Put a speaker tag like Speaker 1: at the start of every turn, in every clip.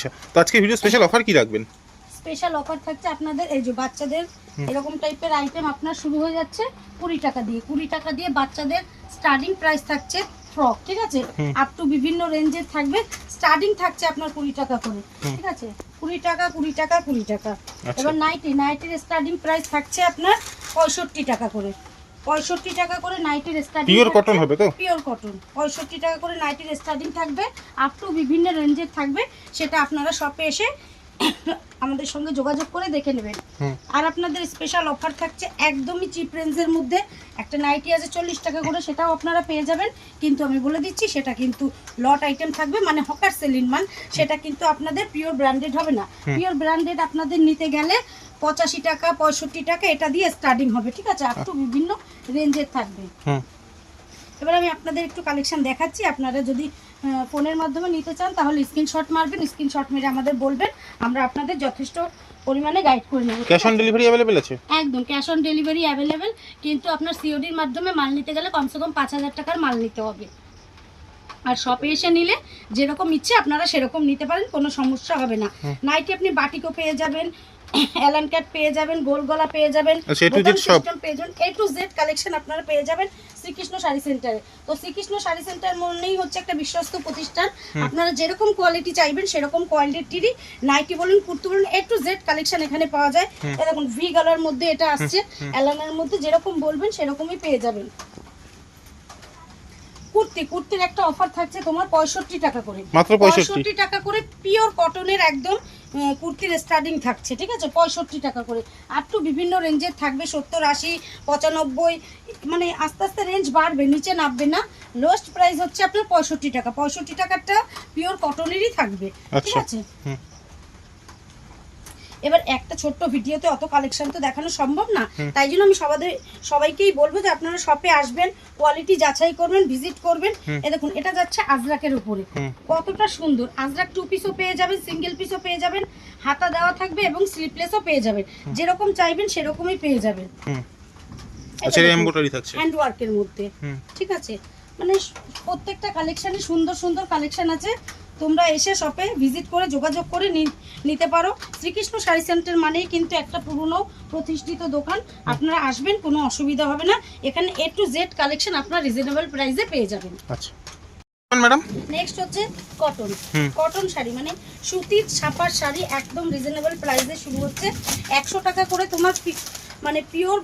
Speaker 1: আচ্ছা তো আজকে ভিডিও স্পেশাল অফার কি রাখবেন?
Speaker 2: স্পেশাল অফার থাকছে আপনাদের এই যে বাচ্চাদের এরকম টাইপের আইটেম আপনার শুরু হয়ে যাচ্ছে কুড়ি টাকা দিয়ে। কুড়ি টাকা দিয়ে বাচ্চাদের স্টার্টিং প্রাইস থাকছে ফ্রক ঠিক আছে? আপ টু বিভিন্ন রেঞ্জের থাকবে। স্টার্টিং থাকছে আপনার কুড়ি টাকা করে ঠিক আছে? কুড়ি টাকা কুড়ি টাকা কুড়ি টাকা।
Speaker 1: আচ্ছা।
Speaker 2: এবার নাইটি নাইটির স্টার্টিং প্রাইস থাকছে আপনার পঁয়ষট্টি টাকা করে। পঁয়ষট্টি টাকা করে নাইটির স্টার্টিং
Speaker 1: পিওর কটন হবে তো?
Speaker 2: পিওর কটন পঁয়ষট্টি টাকা করে নাইটির স্টার্টিং থাকবে আপ টু বিভিন্ন রেঞ্জের থাকবে সেটা আপনারা শপে এসে আমাদের সঙ্গে যোগাযোগ করে দেখে নেবেন। আর আপনাদের স্পেশাল অফার থাকছে একদমই চিপ রেঞ্জের মধ্যে। একটা নাইটি আছে চল্লিশ টাকা করে সেটাও আপনারা পেয়ে যাবেন। কিন্তু আমি বলে দিচ্ছি সেটা কিন্তু লট আইটেম থাকবে মানে হকার সেলিন মান সেটা কিন্তু আপনাদের পিওর ব্র্যান্ডেড হবে না। পিওর ব্র্যান্ডেড আপনাদের নিতে গেলে পঁচাশি টাকা পঁয়ষট্টি টাকা এটা দিয়ে স্টার্টিং হবে ঠিক আছে? আপ টু বিভিন্ন রেঞ্জের থাকবে। এবার আমি আপনাদের একটু কালেকশন দেখাচ্ছি। আপনারা যদি ফোনের মাধ্যমে নিতে চান তাহলে স্ক্রিনশট মারবেন স্ক্রিনশট মেরে আমাদের বলবেন। আমরা আপনাদের যথেষ্ট পরিমাণে গাইড করে নেব
Speaker 1: ক্যাশ অন ডেলিভারি অ্যাভেলেবেল আছে?
Speaker 2: একদম ক্যাশ অন ডেলিভারি অ্যাভেলেবেল কিন্তু আপনার সিওডির মাধ্যমে মাল নিতে গেলে কমসে কম পাঁচ হাজার টাকার মাল নিতে হবে। আর শপে এসে নিলে যেরকম ইচ্ছে আপনারা সেরকম নিতে পারেন কোনো সমস্যা হবে না। নাইটি আপনি বাটিকও পেয়ে যাবেন অ্যালান ক্যাট পেয়ে যাবেন গোল গলা পেয়ে যাবেন
Speaker 1: আচ্ছা,
Speaker 2: পেয়ে যাবেন এ টু জেড কালেকশন আপনারা পেয়ে যাবেন শ্রীকৃষ্ণ শাড়ি সেন্টারে তো শ্রীকৃষ্ণ শাড়ি সেন্টার মনেই হচ্ছে একটা বিশ্বস্ত প্রতিষ্ঠান। আপনারা যেরকম কোয়ালিটি চাইবেন সেরকম কোয়ালিটিরই নাইটি বলুন কুর্তি বলুন এ টু জেড কালেকশন এখানে পাওয়া যায়। দেখুন ভি গলার মধ্যে এটা আসছে। অ্যালানের মধ্যে যেরকম বলবেন সেরকমই পেয়ে যাবেন। কুর্তি কুর্তির একটা অফার থাকছে তোমার পঁয়ষট্টি টাকা করে।
Speaker 1: মাত্র
Speaker 2: পঁয়ষট্টি। টাকা করে পিওর কটনের একদম কুর্তির স্টার্টিং থাকছে ঠিক আছে? পঁয়ষট্টি টাকা করে। আপ টু বিভিন্ন রেঞ্জের থাকবে সত্তর আশি পঁচানব্বই মানে আস্তে আস্তে রেঞ্জ বাড়বে নিচে নামবে না। লোয়েস্ট প্রাইস হচ্ছে আপনার পঁয়ষট্টি টাকা। পঁয়ষট্টি টাকারটা পিওর কটনেরই থাকবে ঠিক
Speaker 1: আচ্ছা।
Speaker 2: আছে। এবার একটা ছোট্ট ভিডিওতে অত কালেকশন তো দেখানো সম্ভব না। তাই জন্য আমি সবাদের সবাইকেই বলব যে আপনারা শপে আসবেন কোয়ালিটি যাচাই করবেন ভিজিট করবেন। এ দেখুন এটা যাচ্ছে আজরাকের উপরে। কতটা সুন্দর। আজরাক টু পিসও পেয়ে যাবেন সিঙ্গেল পিসও পেয়ে যাবেন হাতা দেওয়া থাকবে এবং স্লিপলেসও পেয়ে যাবেন। যেরকম চাইবেন সেরকমই পেয়ে যাবেন।
Speaker 1: আচ্ছা এমব্রয়ডারি থাকছে।
Speaker 2: হ্যান্ড ওয়ার্কের মধ্যে। ঠিক আছে? মানে প্রত্যেকটা কালেকশানে সুন্দর সুন্দর কালেকশন আছে। তোমরা এসে শপে ভিজিট করে যোগাযোগ করে নিতে পারো। শ্রীকৃষ্ণ শাড়ি সেন্টার মানেই কিন্তু একটা পুরনো প্রতিষ্ঠিত দোকান। আপনারা আসবেন কোনো অসুবিধা হবে না। এখানে এ টু জেড কালেকশন আপনারা রিজনেবল প্রাইসে পেয়ে যাবেন।
Speaker 1: আচ্ছা। ম্যাডাম
Speaker 2: নেক্সট হচ্ছে কটন কটন শাড়ি মানে সুতির ছাপার শাড়ি একদম রিজনেবল প্রাইসে শুরু হচ্ছে। একশো টাকা করে তোমার মানে পিওর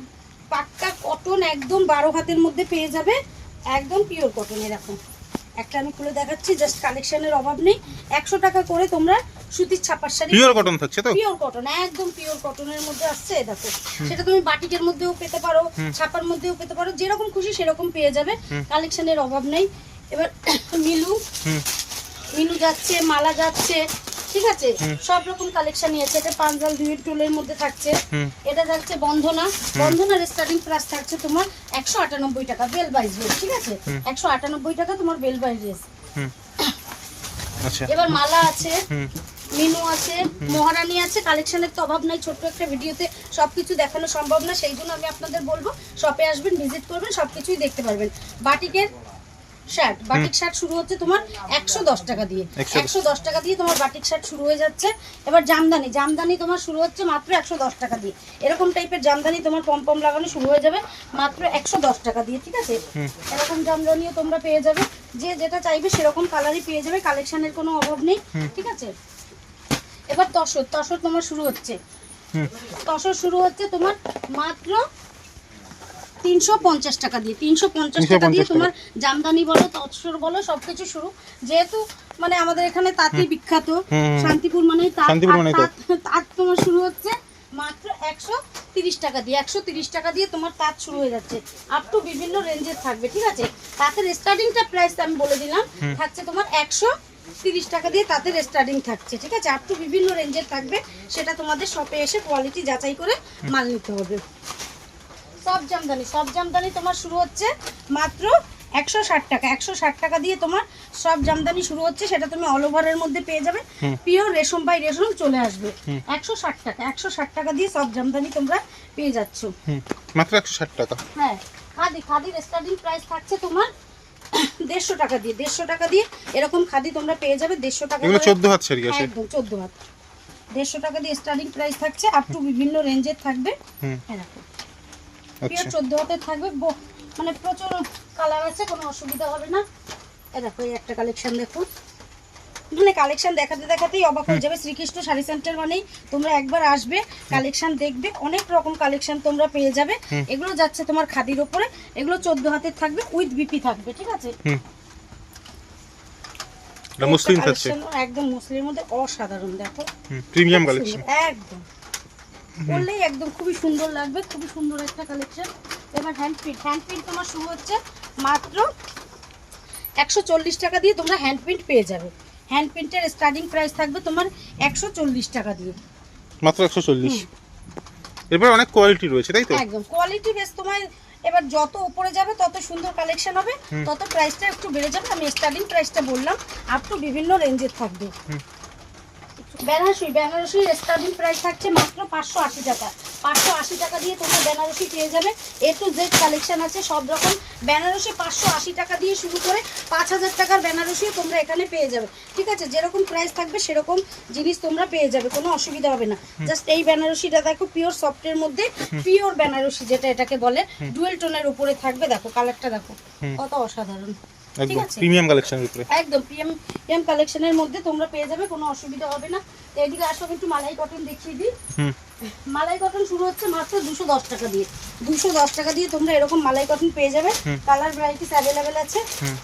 Speaker 2: পাক্কা কটন একদম বারো হাতের মধ্যে পেয়ে যাবে। একদম পিওর কটন এরকম। একটা আমি খুলে দেখাচ্ছি জাস্ট কালেকশনের অভাব নেই। একশো টাকা করে তোমরা সুতির ছাপার শাড়ি
Speaker 1: পিওর কটন থাকছে তো?
Speaker 2: পিওর কটন একদম পিওর কটনের মধ্যে আসছে দেখো। সেটা তুমি বাটিকের মধ্যেও পেতে পারো ছাপার মধ্যেও পেতে পারো যেরকম খুশি সেরকম পেয়ে যাবে। কালেকশনের অভাব নেই। এবার মিলু। মিলু যাচ্ছে মালা যাচ্ছে ঠিক আছে? সব রকম কালেকশন আছে। এটা পাঞ্জাল দুই টোলের মধ্যে থাকছে। এটা যাচ্ছে বন্ধনা। বন্ধনার স্টার্টিং প্রাইস থাকছে তোমার একশো আটানব্বই টাকা বেল বাইজ ঠিক আছে? একশো আটানব্বই টাকা তোমার বেল বাইজ ড্রেস এবার মালা আছে মিনু আছে মহারানী আছে। কালেকশনের তো অভাব নাই ছোট্ট একটা ভিডিওতে সবকিছু দেখানো সম্ভব না। সেই জন্য আমি আপনাদের বলব শপে আসবেন ভিজিট করবেন সবকিছুই দেখতে পারবেন। বাটিকের শার্ট। বাটিক শার্ট শুরু হচ্ছে তোমার একশো দশ টাকা দিয়ে। একশো দশ। টাকা দিয়ে তোমার বাটিক শার্ট শুরু হয়ে যাচ্ছে। এবার জামদানি। জামদানি তোমার শুরু হচ্ছে মাত্র একশো দশ টাকা দিয়ে। এরকম টাইপের জামদানি তোমার পম পম লাগানো শুরু হয়ে যাবে মাত্র একশো দশ টাকা দিয়ে ঠিক আছে? এরকম জামদানিও তোমরা পেয়ে যাবে। যে যেটা চাইবে সেরকম কালারই পেয়ে যাবে কালেকশনের কোনো অভাব নেই ঠিক আছে? এবার তসর। তসর তোমার শুরু হচ্ছে। তসর শুরু হচ্ছে তোমার মাত্র তিনশো পঞ্চাশ টাকা দিয়ে তিনশো পঞ্চাশ টাকা দিয়ে তোমার জামদানি বলো তসর বলো সবকিছু শুরু। যেহেতু মানে আমাদের এখানে তাঁতি বিখ্যাত শান্তিপুর মানে তাঁত
Speaker 1: তো।
Speaker 2: তাঁত- তোমার শুরু হচ্ছে মাত্র একশো তিরিশ টাকা দিয়ে। একশো তিরিশ টাকা দিয়ে তোমার তাঁত শুরু হয়ে যাচ্ছে। আপ টু বিভিন্ন রেঞ্জের থাকবে ঠিক আছে? তাঁতের স্টার্টিংটা প্রাইস আমি বলে দিলাম। থাকছে তোমার একশো তিরিশ টাকা দিয়ে তাঁতের স্টার্টিং থাকছে ঠিক আছে? আপ টু বিভিন্ন রেঞ্জের থাকবে। সেটা তোমাদের শপে এসে কোয়ালিটি যাচাই করে মাল নিতে হবে। সব জামদানি সব জামদানি তোমার শুরু হচ্ছে মাত্র একশো ষাট টাকা। একশো ষাট টাকা দিয়ে তোমার সব জামদানি শুরু হচ্ছে সেটা তুমি অল ওভারের মধ্যে পেয়ে যাবে। পিওর রেশম বাই রেশম চলে আসবে। একশো ষাট টাকা একশো ষাট টাকা দিয়ে সব জামদানি তোমরা পেয়ে যাচ্ছ।
Speaker 1: মাত্র একশো ষাট টাকা।
Speaker 2: হ্যাঁ খাদি খাদির স্টার্টিং প্রাইস থাকছে তোমার দেড়শো টাকা দিয়ে। দেড়শো টাকা দিয়ে এরকম খাদি তোমরা পেয়ে যাবে দেড়শো টাকা
Speaker 1: চোদ্দ হাত
Speaker 2: একদম চোদ্দ হাত। দেড়শো টাকা দিয়ে স্টার্টিং প্রাইস থাকছে আপ টু বিভিন্ন রেঞ্জের থাকবে। এরকম পিওর চোদ্দ হাতের থাকবে। মানে প্রচুর কালার আছে কোনো অসুবিধা হবে না। এ দেখো এই একটা কালেকশন দেখো। মানে কালেকশন দেখাতে দেখাতেই অবাক হয়ে যাবে। শ্রীকৃষ্ণ শাড়ি সেন্টার মানেই তোমরা একবার আসবে কালেকশন দেখবে অনেক রকম কালেকশন তোমরা পেয়ে যাবে। এগুলো যাচ্ছে তোমার খাদির ওপরে। এগুলো চোদ্দ হাতের থাকবে উইথ বিপি থাকবে ঠিক আছে? একদম মুসলিমের মধ্যে অসাধারণ দেখো।
Speaker 1: প্রিমিয়াম কালেকশন
Speaker 2: একদম। বললেই একদম খুবই সুন্দর লাগবে খুবই সুন্দর একটা কালেকশন এবার হ্যান্ড প্রিন্ট হ্যান্ড প্রিন্ট তোমার শুরু হচ্ছে মাত্র একশো চল্লিশ টাকা দিয়ে তোমরা হ্যান্ড প্রিন্ট পেয়ে যাবে। হ্যান্ড প্রিন্টের স্টার্টিং প্রাইস থাকবে তোমার একশো চল্লিশ টাকা দিয়ে।
Speaker 1: মাত্র একশো চল্লিশ। এরপর অনেক কোয়ালিটি রয়েছে তাই তো?
Speaker 2: একদম কোয়ালিটি বেশ তোমার এবার যত উপরে যাবে তত সুন্দর কালেকশন হবে তত প্রাইসটা একটু বেড়ে যাবে। আমি স্টার্টিং প্রাইসটা বললাম আপ টু বিভিন্ন রেঞ্জের থাকবে। বেনারসি বেনারসির স্টার্টিং প্রাইস থাকছে মাত্র পাঁচশো আশি টাকা। পাঁচশো আশি টাকা দিয়ে তোমরা বেনারসি পেয়ে যাবে। এ টু জেড কালেকশন আছে সব রকম। বেনারসি পাঁচশো আশি টাকা দিয়ে শুরু করে পাঁচ হাজার টাকার বেনারসিও তোমরা এখানে পেয়ে যাবে। ঠিক আছে? যেরকম প্রাইস থাকবে সেরকম জিনিস তোমরা পেয়ে যাবে কোনো অসুবিধা হবে না। জাস্ট এই বেনারসিটা দেখো পিওর সফটের মধ্যে পিওর বেনারসি যেটা এটাকে বলে ডুয়েল টোনের উপরে থাকবে। দেখো কালারটা দেখো কত অসাধারণ।
Speaker 1: একদম প্রিমিয়াম কালেকশনের উপরে।
Speaker 2: একদম পিএম কালেকশনের মধ্যে তোমরা পেয়ে যাবে কোনো অসুবিধা হবে না। তো এদিকে আসো একটু মালাই কটন দেখিয়ে দিই।
Speaker 1: হুম।
Speaker 2: মালাই কটন শুরু হচ্ছে মাত্র দুশো দশ টাকা দিয়ে। দুশো দশ টাকা দিয়ে তোমরা এরকম মালাই কটন পেয়ে যাবে। কালার ভ্যারাইটিস অ্যাভেলেবেল আছে।
Speaker 1: হুম।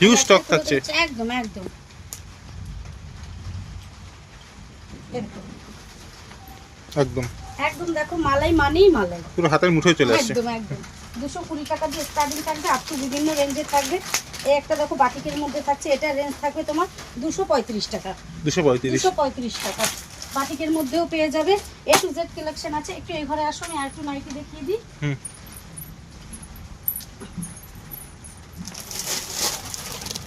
Speaker 1: হিউজ স্টক থাকছে।
Speaker 2: একদম একদম।
Speaker 1: একদম।
Speaker 2: একদম দেখো মালাই মানেই মালাই।
Speaker 1: পুরো হাতের মুঠোয় চলে আসছে।
Speaker 2: একদম একদম। দুশো কুড়ি টাকা দিয়ে স্টার্টিং থাকবে আপ টু বিভিন্ন রেঞ্জের থাকবে। এই একটা দেখো বাটিকের মধ্যে থাকছে এটা রেঞ্জ থাকবে তোমার দুশো পঁয়ত্রিশ টাকা।
Speaker 1: দুশো পঁয়ত্রিশ।
Speaker 2: দুশো পঁয়ত্রিশ টাকা। বাটিকের মধ্যেও পেয়ে যাবে। এ টু জেড কালেকশন আছে। একটু এই ঘরে আসো আমি আর একটু নাইটি দেখিয়ে দিই।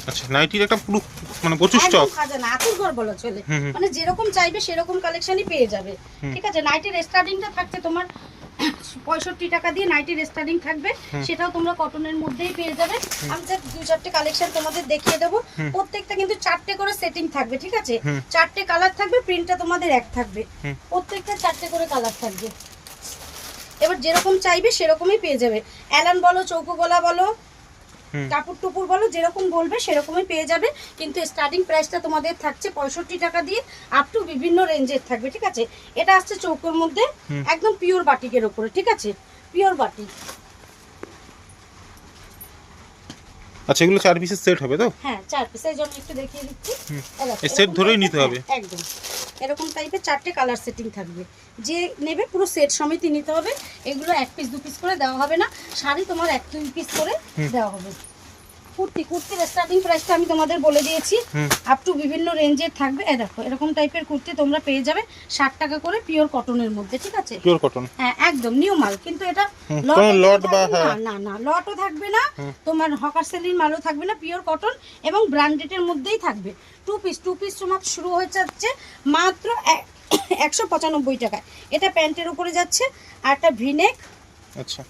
Speaker 1: আচ্ছা নাইটির একটা পুরো মানে প্রচুর স্টক
Speaker 2: খাজানা আতুর ঘর বলা চলে।
Speaker 1: হুম, হুম।
Speaker 2: মানে যেরকম চাইবে সেরকম কালেকশনই পেয়ে যাবে। ঠিক আছে নাইটির স্টার্টিংটা থাকছে তোমার পঁয়ষট্টি টাকা দিয়ে নাইটির স্টার্টিং থাকবে। সেটাও তোমরা কটনের মধ্যেই পেয়ে যাবে। আমি জাস্ট দু চারটে কালেকশন তোমাদের দেখিয়ে দেবো। প্রত্যেকটা কিন্তু চারটে করে সেটিং থাকবে ঠিক আছে? চারটে কালার থাকবে প্রিন্টটা তোমাদের এক থাকবে। প্রত্যেকটা চারটে করে কালার থাকবে। এবার যেরকম চাইবে সেরকমই পেয়ে যাবে। অ্যালান বলো চৌকো গলা বলো। কাপড় টুপুর বলো যেরকম বলবে সেরকমই পেয়ে যাবে। কিন্তু স্টার্টিং প্রাইসটা তোমাদের থাকছে পঁয়ষট্টি টাকা দিয়ে আপ টু বিভিন্ন রেঞ্জের থাকবে ঠিক আছে? এটা আসছে চৌকোর মধ্যে একদম পিওর বাটিকের ওপরে ঠিক আছে? পিওর বাটিক
Speaker 1: আচ্ছা এগুলো চার পিসের সেট হবে তো?
Speaker 2: হ্যাঁ চার পিসের জন্য একটু দেখিয়ে দিচ্ছি। এই সেট
Speaker 1: ধরেই নিতে হবে?
Speaker 2: একদম। এরকম টাইপের চারটে কালার সেটিং থাকবে। যে নেবে পুরো সেট সমিতি নিতে হবে। এগুলো এক পিস দু পিস করে দেওয়া হবে না। শাড়ি তোমার এক দুই পিস করে দেওয়া হবে। কুর্তি কুর্তির স্টার্টিং প্রাইসটা আমি তোমাদের বলে দিয়েছি। আপ টু বিভিন্ন রেঞ্জের থাকবে। এ দেখো এরকম টাইপের কুর্তি তোমরা পেয়ে যাবে ষাট টাকা করে পিওর কটনের মধ্যে ঠিক আছে?
Speaker 1: পিওর কটন
Speaker 2: হ্যাঁ একদম নিউ মাল। কিন্তু এটা লট
Speaker 1: বা
Speaker 2: না,
Speaker 1: হ্যাঁ।
Speaker 2: না না লটও থাকবে না। তোমার হকার সেলিং মালও থাকবে না পিওর কটন এবং ব্র্যান্ডেডের মধ্যেই থাকবে। টু পিস টু পিস তোমার শুরু হয়ে যাচ্ছে মাত্র এক- একশো পঁচানব্বই টাকায়। এটা প্যান্টের উপরে যাচ্ছে আর একটা ভিনেক
Speaker 1: আচ্ছা।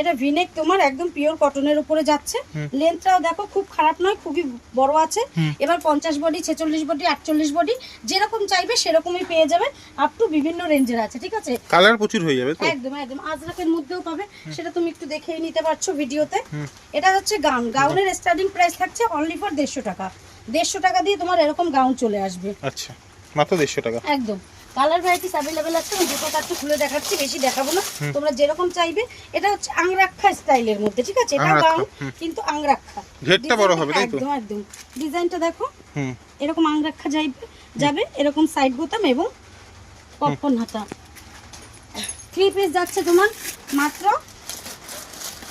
Speaker 2: এটা ভিনেক তোমার একদম পিওর কটনের উপরে যাচ্ছে। লেন্থটাও দেখো খুব খারাপ নয় খুবই বড় আছে। এবার পঞ্চাশ বডি ছেচল্লিশ বডি আটচল্লিশ বডি যেরকম চাইবে সেরকমই পেয়ে যাবে। আপ টু বিভিন্ন রেঞ্জের আছে ঠিক আছে?
Speaker 1: কালার প্রচুর হয়ে যাবে
Speaker 2: একদম একদম। আজরাকের মধ্যেও পাবে সেটা তুমি একটু দেখেই নিতে পারছ ভিডিওতে। এটা হচ্ছে গাউন গাউনের স্টার্টিং প্রাইস থাকছে অনলি ফর দেড়শো টাকা। দেড়শো টাকা দিয়ে তোমার এরকম গাউন চলে আসবে।
Speaker 1: আচ্ছা মাত্র দেড়শো টাকা।
Speaker 2: একদম। কালার ভ্যারাইটিস অ্যাভেলেবেল আছে আমি দুটো কাটতে খুলে দেখাচ্ছি বেশি দেখাবো না। তোমরা যেরকম চাইবে এটা হচ্ছে আংরাক্ষা স্টাইলের মধ্যে ঠিক আছে? এটা গাউন কিন্তু আংরাক্ষা
Speaker 1: ঘেরটা বড় হবে, তাই তো?
Speaker 2: একদম একদম। ডিজাইনটা দেখো এরকম আংরাক্ষা যাইবে যাবে এরকম সাইড বোতাম এবং পপকর্ন হাতা। থ্রি পিস যাচ্ছে তোমার মাত্র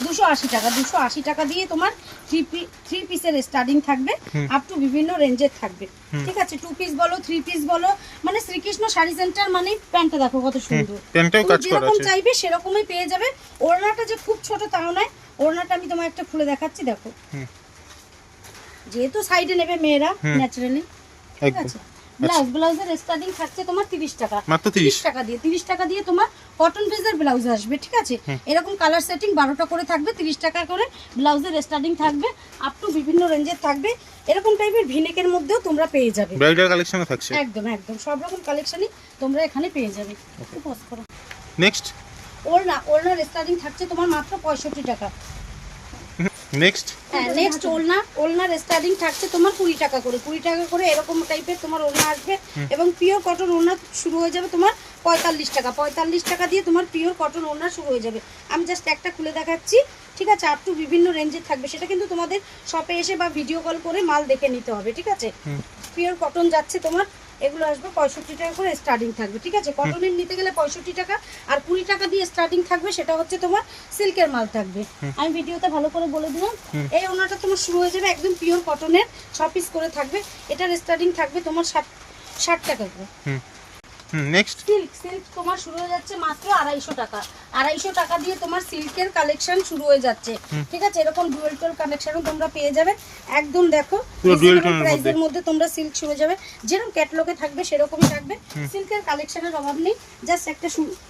Speaker 2: দুশো আশি টাকা দুশো আশি টাকা দিয়ে তোমার থ্রি থ্রি পিসের স্টার্টিং থাকবে আপ টু বিভিন্ন রেঞ্জের থাকবে। ঠিক আছে টু পিস বলো থ্রি পিস বলো মানে শ্রীকৃষ্ণ শাড়ি সেন্টার মানে প্যান্টটা দেখো কত সুন্দর। যেরকম চাইবে সেরকমই পেয়ে যাবে। ওড়নাটা যে খুব ছোট তাও নয় ওড়নাটা আমি তোমায় একটা খুলে দেখাচ্ছি দেখো। যেহেতু সাইডে নেবে মেয়েরা ন্যাচারালি ঠিক আছে? ব্লাউজ ব্লাউজের স্টার্টিং থাকছে তোমার তিরিশ টাকা।
Speaker 1: মাত্র 30
Speaker 2: তিরিশ? টাকা দিয়ে তিরিশ টাকা দিয়ে তোমার কটন পেজের ব্লাউজ আসবে ঠিক আছে? এরকম কালার সেটিং বারোটা করে থাকবে তিরিশ টাকা করে ব্লাউজের স্টার্টিং থাকবে আপ টু বিভিন্ন রেঞ্জের থাকবে। এরকম টাইপের ভিনেকের মধ্যেও তোমরা পেয়ে যাবে।
Speaker 1: ব্রাইডাল কালেকশনও থাকছে?
Speaker 2: একদম একদম। সব রকম কালেকশনই তোমরা এখানে পেয়ে যাবে।
Speaker 1: নেক্সট
Speaker 2: ওড়না ওড়নার স্টার্টিং থাকছে তোমার মাত্র পঁয়ষট্টি টাকা।
Speaker 1: নেক্সট
Speaker 2: হ্যাঁ নেক্সট ওলনা ওলনার স্টার্টিং থাকছে তোমার কুড়ি টাকা করে। কুড়ি টাকা করে এরকম টাইপের তোমার ওলনা আসবে এবং পিওর কটন ওলনা শুরু হয়ে যাবে তোমার পঁয়তাল্লিশ টাকা। পঁয়তাল্লিশ টাকা দিয়ে তোমার পিওর কটন ওলনা শুরু হয়ে যাবে। আমি জাস্ট একটা খুলে দেখাচ্ছি ঠিক আছে? আপ টু বিভিন্ন রেঞ্জের থাকবে। সেটা কিন্তু তোমাদের শপে এসে বা ভিডিও কল করে মাল দেখে নিতে হবে ঠিক আছে? পিওর কটন যাচ্ছে তোমার এগুলো আসবে পঁয়ষট্টি টাকা করে স্টার্টিং থাকবে ঠিক আছে? কটনের নিতে গেলে পঁয়ষট্টি টাকা আর কুড়ি টাকা দিয়ে স্টার্টিং থাকবে সেটা হচ্ছে তোমার সিল্কের মাল থাকবে। আমি ভিডিওতে ভালো করে বলে দিলাম এই ওনাটা তোমার শুরু হয়ে যাবে একদম পিওর কটনের ছ পিস করে থাকবে এটার স্টার্টিং থাকবে তোমার ষাট ষাট টাকা করে।
Speaker 1: নেক্সট
Speaker 2: সিল্ক সিল্ক তোমার শুরু হয়ে যাচ্ছে মাত্র আড়াইশো টাকা। আড়াইশো টাকা দিয়ে তোমার সিল্কের কালেকশন শুরু হয়ে যাচ্ছে। ঠিক আছে? এরকম ডুয়েল টোল কালেকশনও তোমরা পেয়ে যাবে। একদম দেখো প্রাইসের
Speaker 1: মধ্যে।
Speaker 2: তোমরা সিল্ক শুরু যাবে। যেরকম ক্যাটলগে থাকবে সেরকমই থাকবে। সিল্কের কালেকশনের অভাব নেই। জাস্ট একটা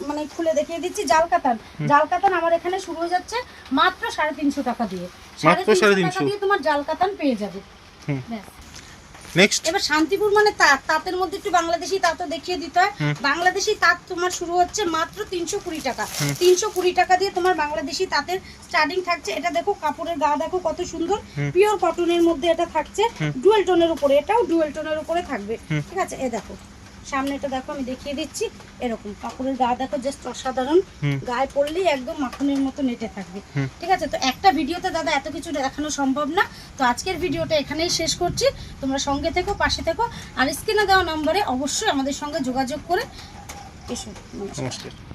Speaker 2: মানে খুলে দেখিয়ে দিচ্ছি জাল কাতান। জাল কাতান আমার এখানে শুরু হয়ে যাচ্ছে মাত্র সাড়ে তিনশো টাকা দিয়ে। সাড়ে তিনশো টাকা দিয়ে তোমার জাল কাতান পেয়ে যাবে। ব্যাস।
Speaker 1: নেক্সট
Speaker 2: এবার শান্তিপুর মানে তাঁত তাঁতের মধ্যে একটু বাংলাদেশি তাঁতও দেখিয়ে দিতে হয়। বাংলাদেশি তাঁত তোমার শুরু হচ্ছে মাত্র তিনশো কুড়ি টাকা। তিনশো কুড়ি টাকা দিয়ে তোমার বাংলাদেশি তাঁতের স্টার্টিং থাকছে। এটা দেখো কাপড়ের গা দেখো কত সুন্দর। পিওর কটনের মধ্যে এটা থাকছে। ডুয়েল টোনের উপরে এটাও ডুয়েল টোনের উপরে থাকবে। ঠিক আছে? এ দেখো। সামনেটা দেখো আমি দেখিয়ে দিচ্ছি এরকম। কাপড়ের গা দেখো জাস্ট অসাধারণ। গায়ে পড়লেই একদম মাখনের মতো নেটে থাকবে। ঠিক আছে? তো একটা ভিডিওতে দাদা এত কিছু দেখানো সম্ভব না। তো আজকের ভিডিওটা এখানেই শেষ করছি। তোমরা সঙ্গে থেকো পাশে থেকো। আর স্ক্রিনে দেওয়া নম্বরে অবশ্যই আমাদের সঙ্গে যোগাযোগ করে এসো। নমস্কার।
Speaker 1: নমস্কার।